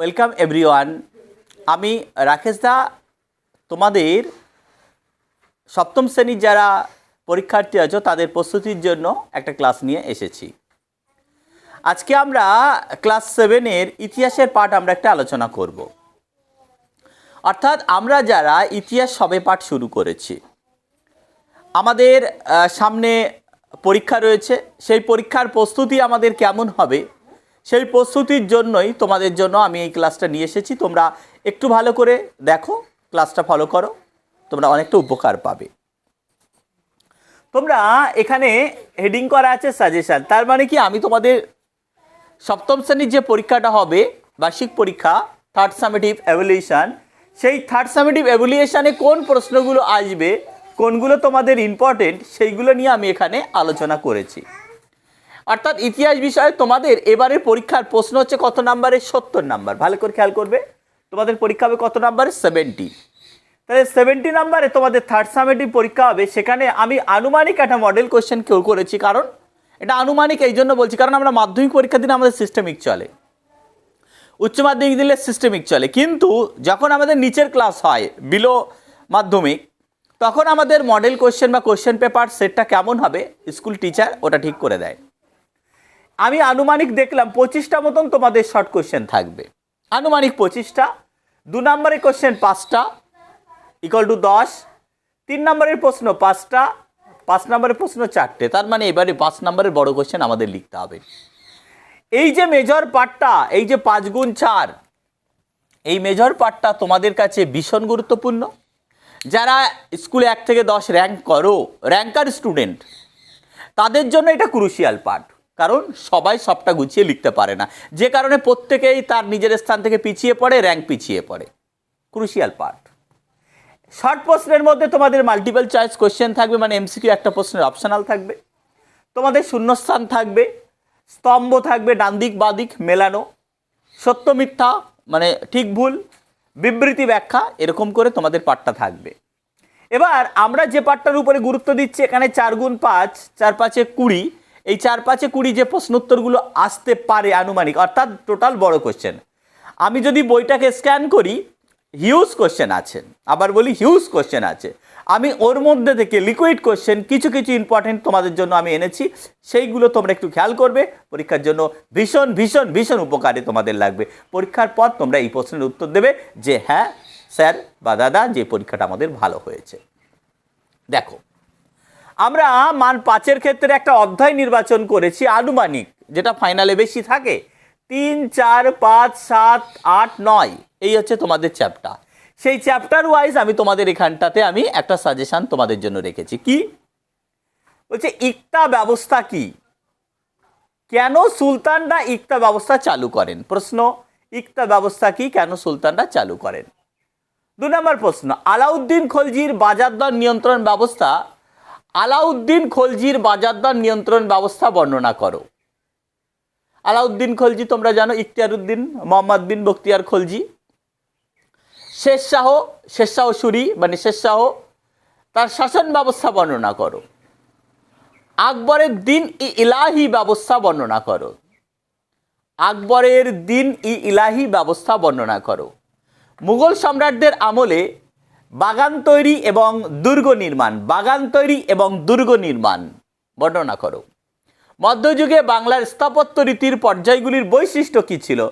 Welcome everyone আমি রাকেশ দা, তোমাদের সপ্তম শ্রেণির যারা পরীক্ষার্থী আছো, তাদের প্রস্তুতির জন্য একটা ক্লাস নিয়ে এসেছি। আজকে আমরা ক্লাস সেভেনের ইতিহাসের পাঠ আমরা একটা আলোচনা করব। অর্থাৎ আমরা যারা ইতিহাস সবে পাঠ শুরু করেছি, আমাদের সামনে পরীক্ষা রয়েছে। সেই পরীক্ষার প্রস্তুতি আমাদের কেমন হবে সেই প্রস্তুতির জন্যই তোমাদের জন্য আমি এই ক্লাসটা নিয়ে এসেছি। তোমরা একটু ভালো করে দেখো ক্লাসটা ফলো করো, তোমরা অনেকটা উপকার পাবে। তোমরা এখানে হেডিং করা আছে সাজেশন তার মানে কি, আমি তোমাদের সপ্তম শ্রেণির যে পরীক্ষাটা হবে, বার্ষিক পরীক্ষা থার্ড সামেটিভ অ্যাভলিউশন সেই থার্ড সামেটিভ অ্যাভলিউশনে কোন প্রশ্নগুলো আসবে, কোনগুলো তোমাদের ইম্পর্টেন্ট সেইগুলো নিয়ে আমি এখানে আলোচনা করেছি। অর্থাৎ ইতিহাস বিষয়ে তোমাদের এবারে পরীক্ষার প্রশ্ন হচ্ছে কত নাম্বারে? সত্তর নাম্বার। ভালো করে খেয়াল করবে। তোমাদের পরীক্ষা হবে কত নাম্বারে? সেভেন্টি তাহলে সেভেন্টি নাম্বারে তোমাদের থার্ড সামেটিভ পরীক্ষা হবে। সেখানে আমি আনুমানিক একটা মডেল কোশ্চেন কেউ করেছি। কারণ এটা আনুমানিক, এই জন্য বলছি, কারণ আমরা মাধ্যমিক পরীক্ষা দিনে আমাদের সিস্টেমিক চলে। উচ্চ মাধ্যমিক দিলে সিস্টেমিক চলে। কিন্তু যখন আমাদের নিচের ক্লাস হয় বিলো মাধ্যমিক, তখন আমাদের মডেল কোয়েশ্চেন বা কোশ্চেন পেপার সেটটা কেমন হবে? স্কুল টিচার ওটা ঠিক করে দেয়। আমি আনুমানিক দেখলাম পঁচিশটা মতন তোমাদের শর্ট কোশ্চেন থাকবে। আনুমানিক পঁচিশটা, দু নম্বরের কোশ্চেন পাঁচটা ইকুয়াল টু দশ, তিন নম্বরের প্রশ্ন পাঁচটা, পাঁচ নম্বরের প্রশ্ন চারটে। তার মানে এবারে পাঁচ নম্বরের বড় কোশ্চেন আমাদের লিখতে হবে। এই যে মেজর পার্টটা এই যে পাঁচ গুণ চার, এই মেজর পার্টটা তোমাদের কাছে ভীষণ গুরুত্বপূর্ণ। যারা স্কুলে এক থেকে দশ র্যাঙ্ক করো র্যাঙ্কার স্টুডেন্ট তাদের জন্য এটা ক্রুশিয়াল পার্ট কারণ সবাই সবটা গুছিয়ে লিখতে পারে না। যে কারণে প্রত্যেকেই তার নিজের স্থান থেকে পিছিয়ে পড়ে র্যাঙ্ক পিছিয়ে পড়ে। ক্রুশিয়াল পার্ট শর্ট প্রশ্নের মধ্যে তোমাদের মাল্টিপল চয়েস কোশ্চেন থাকবে মানে এমসিকিউ একটা প্রশ্নের অপশনাল থাকবে। তোমাদের শূন্যস্থান থাকবে, স্তম্ভ থাকবে ডান দিক বাঁ দিক মেলানো। সত্য, মিথ্যা মানে ঠিক, ভুল, বিবৃতি, ব্যাখ্যা, এরকম করে তোমাদের পাঠটা থাকবে। এবার আমরা যে পাঠটার উপরে গুরুত্ব দিচ্ছি, এখানে চার গুণ পাঁচ, চার পাঁচে কুড়ি এই চার পাঁচে কুড়ি যে প্রশ্নোত্তরগুলো আসতে পারে আনুমানিক, অর্থাৎ টোটাল বড় কোশ্চেন আমি যদি বইটাকে স্ক্যান করি হিউজ কোশ্চেন আছে। আবার বলি হিউজ কোশ্চেন আছে। আমি ওর মধ্যে থেকে লিকুইড কোশ্চেন কিছু কিছু ইম্পর্টেন্ট তোমাদের জন্য আমি এনেছি। সেইগুলো তোমরা একটু খেয়াল করবে। পরীক্ষার জন্য ভীষণ ভীষণ ভীষণ উপকারে তোমাদের লাগবে। পরীক্ষার পর তোমরা এই প্রশ্নের উত্তর দেবে যে হ্যাঁ স্যার বা দাদা, যে পরীক্ষাটা আমাদের ভালো হয়েছে। দেখো আমরা মান পাঁচের ক্ষেত্রে একটা অধ্যায় নির্বাচন করেছি, আনুমানিক, যেটা ফাইনালে বেশি থাকে। তিন, চার, পাঁচ, সাত, আট, নয়, এই হচ্ছে তোমাদের চ্যাপ্টার। সেই চ্যাপ্টার ওয়াইজ আমি তোমাদের এখানটাতে আমি একটা সাজেশন তোমাদের জন্য রেখেছি। কি? বলছে, ইকতা ব্যবস্থা কি? কেন সুলতানরা ইকতা ব্যবস্থা চালু করেন? প্রশ্ন, ইকতা ব্যবস্থা কি? কেন সুলতানরা চালু করেন? দু নম্বর প্রশ্ন, আলাউদ্দিন খলজির বাজার দর নিয়ন্ত্রণ ব্যবস্থা আলাউদ্দিন খলজির বাজার দর নিয়ন্ত্রণ ব্যবস্থা বর্ণনা করো। আলাউদ্দিন খলজি, তোমরা জানো ইখতিয়ারউদ্দিন মোহাম্মদ বিন বখতিয়ার খলজি। শেষ শাহ শেষ শাহ সুরি মানে শেষ শাহ, তার শাসন ব্যবস্থা বর্ণনা করো। আকবরের দিন ই ইলাহি ব্যবস্থা বর্ণনা করো। আকবরের দিন ই ইলাহি ব্যবস্থা বর্ণনা করো। মুঘল সম্রাটদের আমলে বাগান তৈরি এবং দুর্গ নির্মাণ, বাগান তৈরি এবং দুর্গ নির্মাণ। বর্ণনা করো। মধ্যযুগে বাংলার স্থাপত্য রীতির পর্যায়গুলির বৈশিষ্ট্য কী ছিল?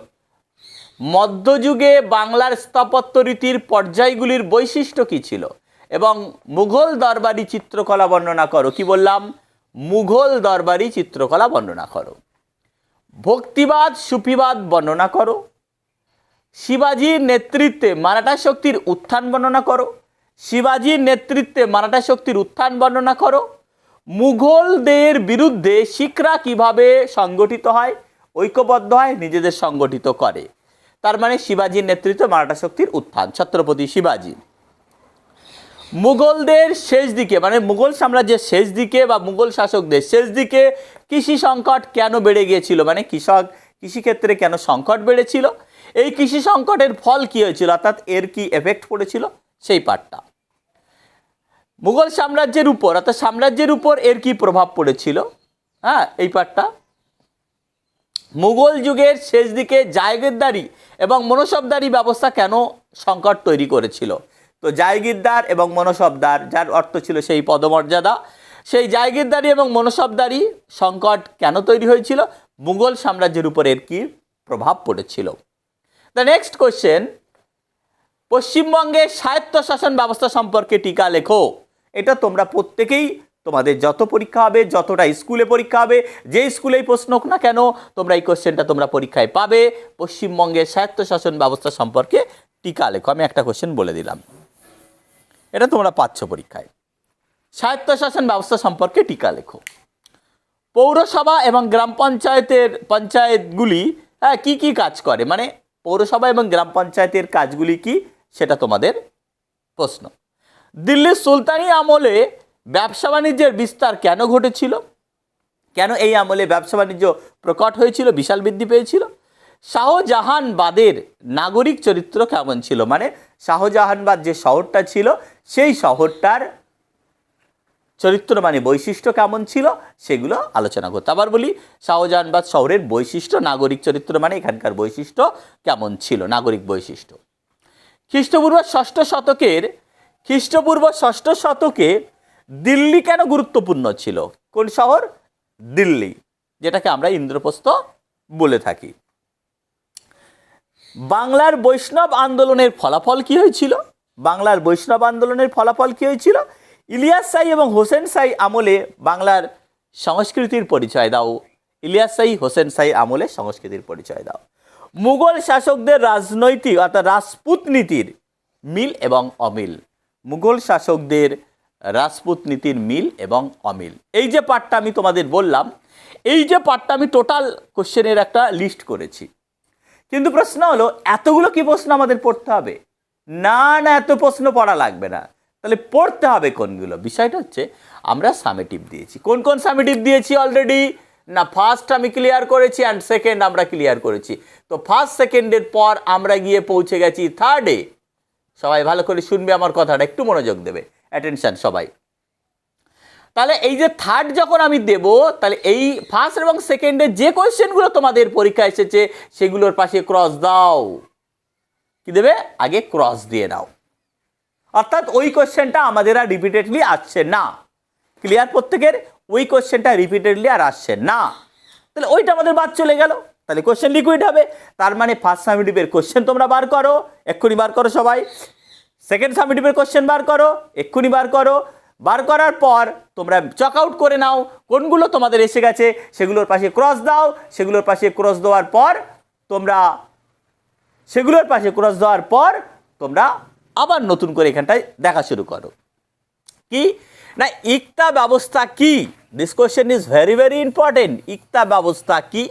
মধ্যযুগে বাংলার স্থাপত্য রীতির পর্যায়গুলির বৈশিষ্ট্য কী ছিল? এবং মুঘল দরবারি চিত্রকলা বর্ণনা করো। কি বললাম? মুঘল দরবারি চিত্রকলা বর্ণনা করো। ভক্তিবাদ, সুফিবাদ বর্ণনা করো। শিবাজির নেতৃত্বে মারাঠা শক্তির উত্থান বর্ণনা করো। শিবাজির নেতৃত্বে মারাঠা শক্তির উত্থান বর্ণনা করো। মুঘলদের বিরুদ্ধে শিখরা কীভাবে সংগঠিত হয়, ঐক্যবদ্ধ হয়, নিজেদের সংগঠিত করে। তার মানে শিবাজির নেতৃত্বে মারাঠা শক্তির উত্থান, ছত্রপতি শিবাজি। মুঘলদের শেষ দিকে মানে মুঘল সাম্রাজ্যের শেষ দিকে বা মুঘল শাসকদের শেষ দিকে কৃষি সংকট কেন বেড়ে গিয়েছিল? মানে কৃষক, কৃষিক্ষেত্রে কেন সংকট বেড়েছিল? এই কৃষি সংকটের ফল কি হয়েছিল? অর্থাৎ এর কি এফেক্ট পড়েছিল? সেই পার্টটা মুঘল সাম্রাজ্যের উপর, অর্থাৎ সাম্রাজ্যের উপর এর কি প্রভাব পড়েছিল? হ্যাঁ এই পার্টটা মুঘল যুগের শেষ দিকে জায়গিরদারি এবং মনসবদারি ব্যবস্থা কেন সংকট তৈরি করেছিল? তো জায়গিরদার এবং মনসবদার, যার অর্থ ছিল সেই পদমর্যাদা, সেই জায়গিরদারি এবং মনসবদারি সংকট কেন তৈরি হয়েছিল? মুঘল সাম্রাজ্যের উপর এর কি প্রভাব পড়েছিল? দ্য নেক্সট কোশ্চেন পশ্চিমবঙ্গের স্বায়ত্তশাসন ব্যবস্থা সম্পর্কে টিকা লেখো। এটা তোমরা প্রত্যেকেই, তোমাদের যত পরীক্ষা হবে, যতটা স্কুলে পরীক্ষা হবে, যে স্কুলেই প্রশ্ন হোক না কেন, তোমরা এই কোশ্চেনটা তোমরা পরীক্ষায় পাবে। পশ্চিমবঙ্গের স্বায়ত্তশাসন ব্যবস্থা সম্পর্কে টিকা লেখো। আমি একটা কোশ্চেন বলে দিলাম। এটা তোমরা পাচ্ছ পরীক্ষায়। স্বায়ত্তশাসন ব্যবস্থা সম্পর্কে টিকা লেখো। পৌরসভা এবং গ্রাম পঞ্চায়েতের পঞ্চায়েতগুলি হ্যাঁ কী কী কাজ করে? মানে পৌরসভা এবং গ্রাম পঞ্চায়েতের কাজগুলি কি? সেটা তোমাদের প্রশ্ন। দিল্লির সুলতানি আমলে ব্যবসা বাণিজ্যের বিস্তার কেন ঘটেছিল? কেন এই আমলে ব্যবসা বাণিজ্য প্রকট হয়েছিল, বিশাল বৃদ্ধি পেয়েছিল? শাহজাহানবাদের নাগরিক চরিত্র কেমন ছিল? মানে শাহজাহানবাদ যে শহরটা ছিল, সেই শহরটার চরিত্র মানে বৈশিষ্ট্য কেমন ছিল সেগুলো আলোচনা করতে আবার বলি, শাহজাহানবাদ শহরের বৈশিষ্ট্য, নাগরিক চরিত্র মানে এখানকার বৈশিষ্ট্য কেমন ছিল, নাগরিক বৈশিষ্ট্য। খ্রিস্টপূর্ব ষষ্ঠ শতকের, খ্রিস্টপূর্ব ষষ্ঠ শতকে দিল্লি কেন গুরুত্বপূর্ণ ছিল? কোন শহর? দিল্লি, যেটাকে আমরা ইন্দ্রপ্রস্থ বলে থাকি। বাংলার বৈষ্ণব আন্দোলনের ফলাফল কি হয়েছিল? বাংলার বৈষ্ণব আন্দোলনের ফলাফল কি হয়েছিল? ইলিয়াস সাই এবং হোসেন সাই আমলে বাংলার সংস্কৃতির পরিচয় দাও। ইলিয়াস সাই, হোসেন সাই আমলে সংস্কৃতির পরিচয় দাও। মুঘল শাসকদের রাজনৈতিক অর্থাৎ রাজপুত নীতির মিল এবং অমিল। মুঘল শাসকদের রাজপুত নীতির মিল এবং অমিল। এই যে পাঠটা আমি তোমাদের বললাম, এই যে পাঠটা আমি টোটাল কোশ্চেনের একটা লিস্ট করেছি। কিন্তু প্রশ্ন হলো, এতগুলো কি প্রশ্ন আমাদের পড়তে হবে? না না, এত প্রশ্ন পড়া লাগবে না। তাহলে পড়তে হবে কোনগুলো? বিষয়টা হচ্ছে আমরা সামেটিভ দিয়েছি। কোন কোন সামেটিভ দিয়েছি অলরেডি না ফার্স্ট আমি ক্লিয়ার করেছি অ্যান্ড সেকেন্ড আমরা ক্লিয়ার করেছি। তো ফার্স্ট সেকেন্ডের পর আমরা গিয়ে পৌঁছে গেছি থার্ডে সবাই ভালো করে শুনবে আমার কথাটা, একটু মনোযোগ দেবে। অ্যাটেনশান সবাই। তাহলে এই যে থার্ড যখন আমি দেব, তাহলে এই ফার্স্ট এবং সেকেন্ডের যে কোয়েশ্চেনগুলো তোমাদের পরীক্ষা এসেছে, সেগুলোর পাশে ক্রস দাও। কি দেবে? আগে ক্রস দিয়ে দাও অর্থাৎ ওই কোয়েশ্চেনটা আমাদের আর রিপিটেডলি আসছে না। ক্লিয়ার প্রত্যেকের ওই কোয়েশ্চেনটা রিপিটেডলি আর আসছে না। তাহলে ওইটা আমাদের বাদ চলে গেল। তাহলে কোয়েশ্চেন লিকুইড হবে। তার মানে ফার্স্ট সামিটিভের কোয়েশ্চেন তোমরা বার করো। এক্ষুনি বার করো সবাই। সেকেন্ড সামিটিভের কোয়েশ্চেন বার করো। এক্ষুনি বার করো। বার করার পর তোমরা চক আউট করে নাও। কোনগুলো তোমাদের এসে গেছে, সেগুলোর পাশে ক্রস দাও। সেগুলোর পাশে ক্রস দেওয়ার পর তোমরা, সেগুলোর পাশে ক্রস দেওয়ার পর তোমরা আবার নতুন করে এখানটায় দেখা শুরু করো। কি? না, ইকতা ব্যবস্থা কি? This question is very very important ইকতা ব্যবস্থা কি?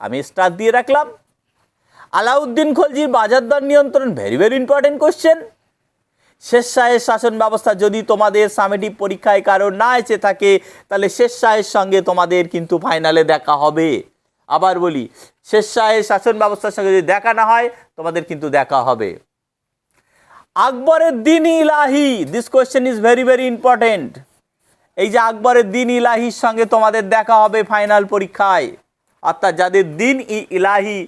আমি স্টার দিয়ে রাখলাম। আলাউদ্দিন খলজির বাজার দর নিয়ন্ত্রণ ভেরি ভেরি ইম্পর্টেন্ট কোশ্চেন শেষ শাহের শাসন ব্যবস্থা যদি তোমাদের সামেটিভ পরীক্ষায় কারও না এসে থাকে, তাহলে শেষ শাহের সঙ্গে তোমাদের কিন্তু ফাইনালে দেখা হবে। আবার বলি শেষ শাহের শাসন ব্যবস্থার সঙ্গে যদি দেখা না হয়, তোমাদের কিন্তু দেখা হবে। আকবরের Din Ilahi this question is very very important এই যে আকবরের দিন ইলাহির সঙ্গে তোমাদের দেখা হবে ফাইনাল পরীক্ষায়। অর্থাৎ যাদের দিন ই ইলাহি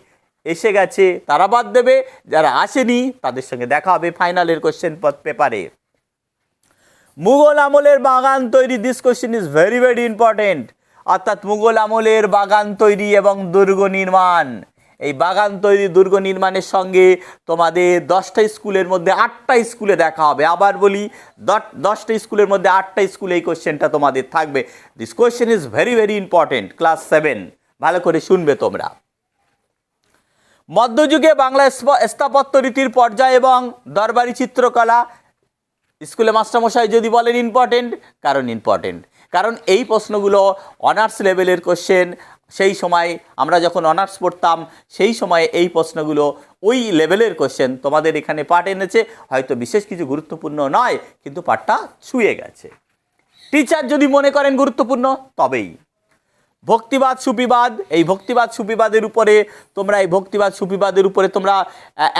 এসে গেছে, তারা বাদ দেবে। যারা আসেনি, তাদের সঙ্গে দেখা হবে ফাইনালের কোশ্চেন পেপারে। মুঘল আমলের বাগান তৈরি this question is very very important অর্থাৎ মুঘল আমলের বাগান তৈরি এবং দুর্গ নির্মাণ। এই বাগান তৈরি দুর্গ নির্মাণের সঙ্গে তোমাদের দশটা স্কুলের মধ্যে আটটা স্কুলে দেখা হবে। আবার বলি, দশ- দশটা স্কুলের মধ্যে আটটা স্কুলে এই কোশ্চেনটা তোমাদের থাকবে। This question is very very important class seven ভালো করে শুনবে তোমরা। মধ্যযুগে বাংলা স্থাপত্য রীতির পর্যায় এবং দরবারি চিত্রকলা। স্কুলে মাস্টারমশাই যদি বলেন ইম্পর্টেন্ট কারণ ইম্পর্টেন্ট কারণ এই প্রশ্নগুলো অনার্স লেভেলের কোশ্চেন সেই সময় আমরা যখন অনার্স পড়তাম, সেই সময়ে এই প্রশ্নগুলো ওই লেভেলের কোশ্চেন তোমাদের এখানে পাঠ এনেছে। হয়তো বিশেষ কিছু গুরুত্বপূর্ণ নয়, কিন্তু পাঠটা ছুঁয়ে গেছে। টিচার যদি মনে করেন গুরুত্বপূর্ণ, তবেই। ভক্তিবাদ সুপিবাদ এই ভক্তিবাদ সুপিবাদের উপরে তোমরা, এই ভক্তিবাদ সুপিবাদের উপরে তোমরা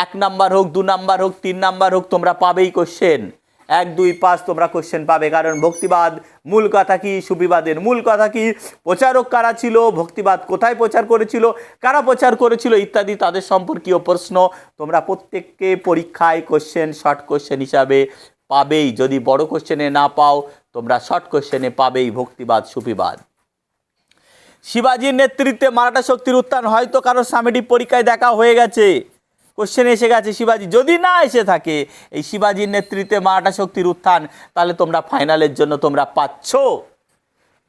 এক নাম্বার হোক, দু নাম্বার হোক, তিন নাম্বার হোক, তোমরা পাবেই কোশ্চেন এক, দুই, পাঁচ তোমরা কোশ্চেন পাবে। কারণ ভক্তিবাদ মূল কথা কি? সুফিবাদের মূল কথা কি? প্রচারক কারা ছিল? ভক্তিবাদ কোথায় প্রচার করেছিল? কারা প্রচার করেছিল? ইত্যাদি তাদের সম্পর্কীয় প্রশ্ন তোমরা প্রত্যেককে পরীক্ষায় কোশ্চেন শর্ট কোশ্চেন হিসাবে পাবেই। যদি বড় কোশ্চেনে না পাও, তোমরা শর্ট কোশ্চেনে পাবেই ভক্তিবাদ সুফিবাদ শিবাজির নেতৃত্বে মারাঠা শক্তির উত্থান, হয়তো কারও সামেটিক পরীক্ষায় দেখা হয়ে গেছে। কোশ্চেন এসে গেছে, শিবাজি, যদি না এসে থাকে, এই শিবাজির নেতৃত্বে মারাঠা শক্তির উত্থান, তাহলে তোমরা ফাইনালের জন্য তোমরা পাচ্ছ।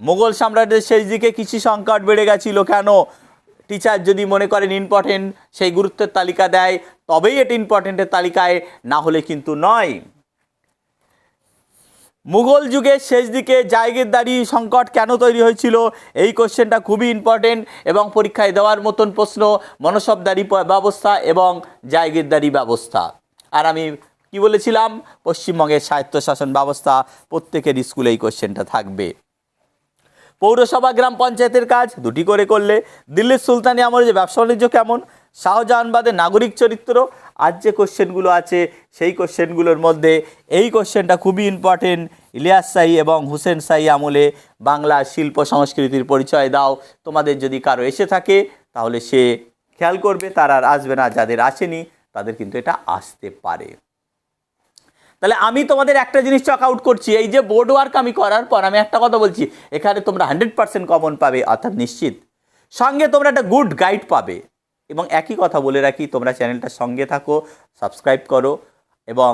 মোগল সাম্রাজ্যের শেষ দিকে কৃষি সংকট বেড়ে গেছিল কেন? টিচার যদি মনে করেন ইম্পর্টেন্ট সেই গুরুত্বের তালিকা দেয়, তবেই এটি ইম্পর্টেন্টের তালিকায়, না হলে কিন্তু নয়। মুঘল যুগের শেষ দিকে জায়গিরদারি সংকট কেন তৈরি হয়েছিল? এই কোশ্চেনটা খুবই ইম্পর্টেন্ট এবং পরীক্ষায় দেওয়ার মতন প্রশ্ন মনসবদারি ব্যবস্থা এবং জায়গিরদারি ব্যবস্থা। আর আমি কি বলেছিলাম? পশ্চিমবঙ্গের স্বায়ত্তশাসন ব্যবস্থা প্রত্যেকের স্কুলে এই কোশ্চেনটা থাকবে। পৌরসভা, গ্রাম পঞ্চায়েতের কাজ দুটি করে করলে। দিল্লির সুলতানি আমলে যে ব্যবসা বাণিজ্য কেমন? শাহজাহানবাদের নাগরিক চরিত্র আজ যে কোশ্চেনগুলো আছে, সেই কোশ্চেনগুলোর মধ্যে এই কোশ্চেনটা খুবই ইম্পর্টেন্ট ইলিয়াস শাহী এবং হুসেন শাহী আমলে বাংলা শিল্প সংস্কৃতির পরিচয় দাও। তোমাদের যদি কারও এসে থাকে, তাহলে সে খেয়াল করবে, তার আর আসবে না। যাদের আসেনি, তাদের কিন্তু এটা আসতে পারে। তাহলে আমি তোমাদের একটা জিনিস চক আউট করছি। এই যে বোর্ড ওয়ার্ক আমি করার পর আমি একটা কথা বলছি, এখানে তোমরা হান্ড্রেড পার্সেন্ট কমন পাবে, অর্থাৎ নিশ্চিত। সঙ্গে তোমরা একটা গুড গাইড পাবে। এবং একই কথা বলে রাখি, তোমরা চ্যানেলটার সঙ্গে থাকো সাবস্ক্রাইব করো এবং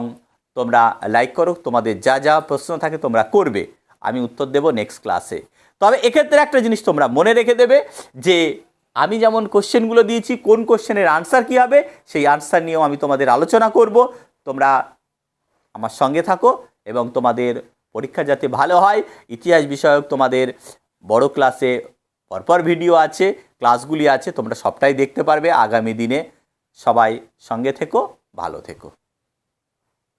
তোমরা লাইক করো। তোমাদের যা যা প্রশ্ন থাকে তোমরা করবে। আমি উত্তর দেব নেক্সট ক্লাসে তবে এক্ষেত্রে একটা জিনিস তোমরা মনে রেখে দেবে যে, আমি যেমন কোশ্চেনগুলো দিয়েছি, কোন কোশ্চেনের আনসার কী হবে, সেই আনসার নিয়েও আমি তোমাদের আলোচনা করব। তোমরা আমার সঙ্গে থাকো এবং তোমাদের পরীক্ষা যাতে ভালো হয়, ইতিহাস বিষয়ক তোমাদের বড় ক্লাসে পরপর ভিডিও আছে, ক্লাসগুলি আছে, তোমরা সবটাই দেখতে পারবে। আগামী দিনে সবাই সঙ্গে থেকো, ভালো থেকো।